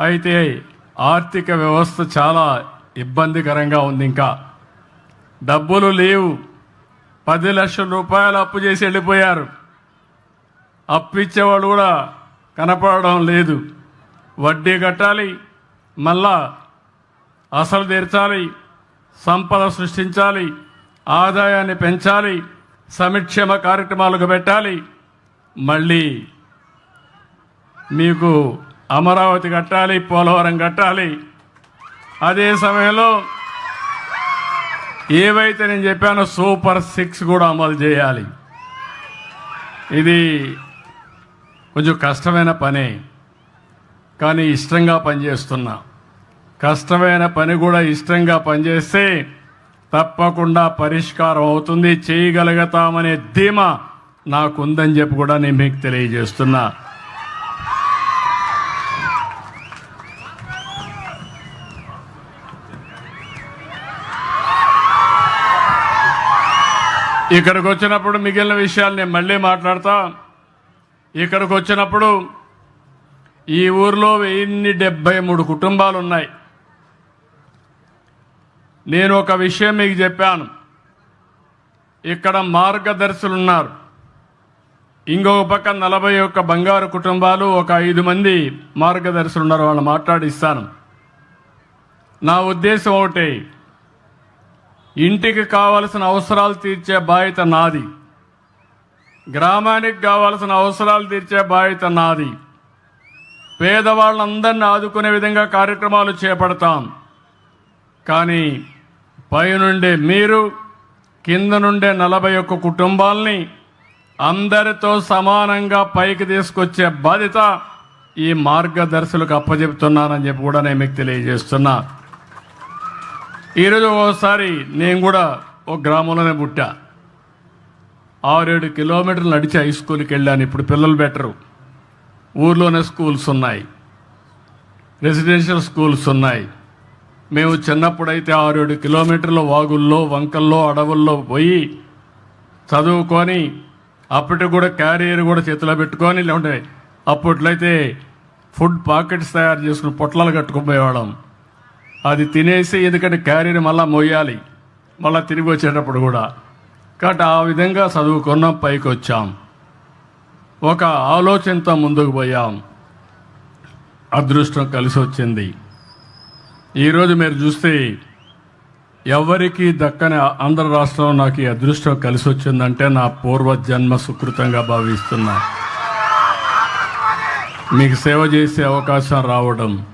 అయితే ఆర్థిక వ్యవస్థ చాలా ఇబ్బందికరంగా ఉంది ఇంకా. డబ్బులు లేవు. పది లక్షల రూపాయలు అప్పు చేసి వెళ్ళిపోయారు. అప్పు ఇచ్చేవాళ్ళు కూడా కనపడడం లేదు. వడ్డీ కట్టాలి మళ్ళా అసలు తీర్చాలి సంపద సృష్టించాలి ఆదాయాన్ని పెంచాలి సంక్షేమ కార్యక్రమాలకు పెట్టాలి. మళ్ళీ మీకు అమరావతి కట్టాలి పోలవరం కట్టాలి. అదే సమయంలో ఏవైతే నేను చెప్పానో సూపర్ సిక్స్ కూడా అమలు చేయాలి. ఇది కొంచెం కష్టమైన పనే. కానీ ఇష్టంగా పనిచేస్తున్నా. కష్టమైన పని కూడా ఇష్టంగా పనిచేస్తే తప్పకుండా పరిష్కారం అవుతుంది. చేయగలుగుతామనే ధీమా నాకుందని చెప్పి కూడా నేను మీకు తెలియజేస్తున్నా. ఇక్కడికి వచ్చినప్పుడు మిగిలిన విషయాలు నేను మళ్ళీ మాట్లాడతా. ఇక్కడికి వచ్చినప్పుడు ఈ ఊర్లో వెయ్యిన్ని డెబ్బై మూడు కుటుంబాలు ఉన్నాయి. నేను ఒక విషయం మీకు చెప్పాను. ఇక్కడ మార్గదర్శులు ఉన్నారు ఇంకొక పక్క నలభై ఒక్క బంగారు కుటుంబాలు ఒక ఐదు మంది మార్గదర్శులు ఉన్నారు వాళ్ళు మాట్లాడిస్తాను. నా ఉద్దేశం ఒకటే. ఇంటికి కావలసిన అవసరాలు తీర్చే బాధ్యత నాది. గ్రామానికి కావలసిన అవసరాలు తీర్చే బాధ్యత నాది. పేదవాళ్ళందరినీ ఆదుకునే విధంగా కార్యక్రమాలు చేపడతాం. కానీ పైనుండే మీరు కింద నుండే నలభై ఒక్క కుటుంబాల్ని అందరితో సమానంగా పైకి తీసుకొచ్చే బాధ్యత ఈ మార్గదర్శులకు అప్పచెప్తున్నానని చెప్పి కూడా నేను మీకు తెలియజేస్తున్నా. ఈరోజు ఒకసారి నేను కూడా ఒక గ్రామంలోనే పుట్టా. ఆరేడు కిలోమీటర్లు నడిచి హై స్కూల్కి వెళ్ళాను. ఇప్పుడు పిల్లలు బెటరు ఊర్లోనే స్కూల్స్ ఉన్నాయి. రెసిడెన్షియల్ స్కూల్స్ ఉన్నాయి. మేము చిన్నప్పుడైతే ఆరేడు కిలోమీటర్ల వాగుల్లో వంకల్లో అడవుల్లో పోయి చదువుకొని అప్పటికి కూడా క్యారియర్ కూడా చేతిలో పెట్టుకొని లేకుంటే అప్పట్లయితే ఫుడ్ పాకెట్స్ తయారు చేసుకుని పొట్లాలు కట్టుకుపోయేవాళ్ళం. అది తినేసి ఎందుకంటే క్యారీని మళ్ళీ మొయ్యాలి మళ్ళీ తిరిగి వచ్చేటప్పుడు కూడా. కాబట్టి ఆ విధంగా చదువుకున్నాం పైకి వచ్చాం ఒక ఆలోచనతో ముందుకు పోయాం. అదృష్టం కలిసి వచ్చింది ఈరోజు మీరు చూస్తే ఎవరికి దక్కని ఆంధ్ర రాష్ట్రంలో నాకు ఈ అదృష్టం కలిసి వచ్చిందంటే నా పూర్వ జన్మ సుకృతంగా భావిస్తున్నా. మీకు సేవ చేసే అవకాశం రావడం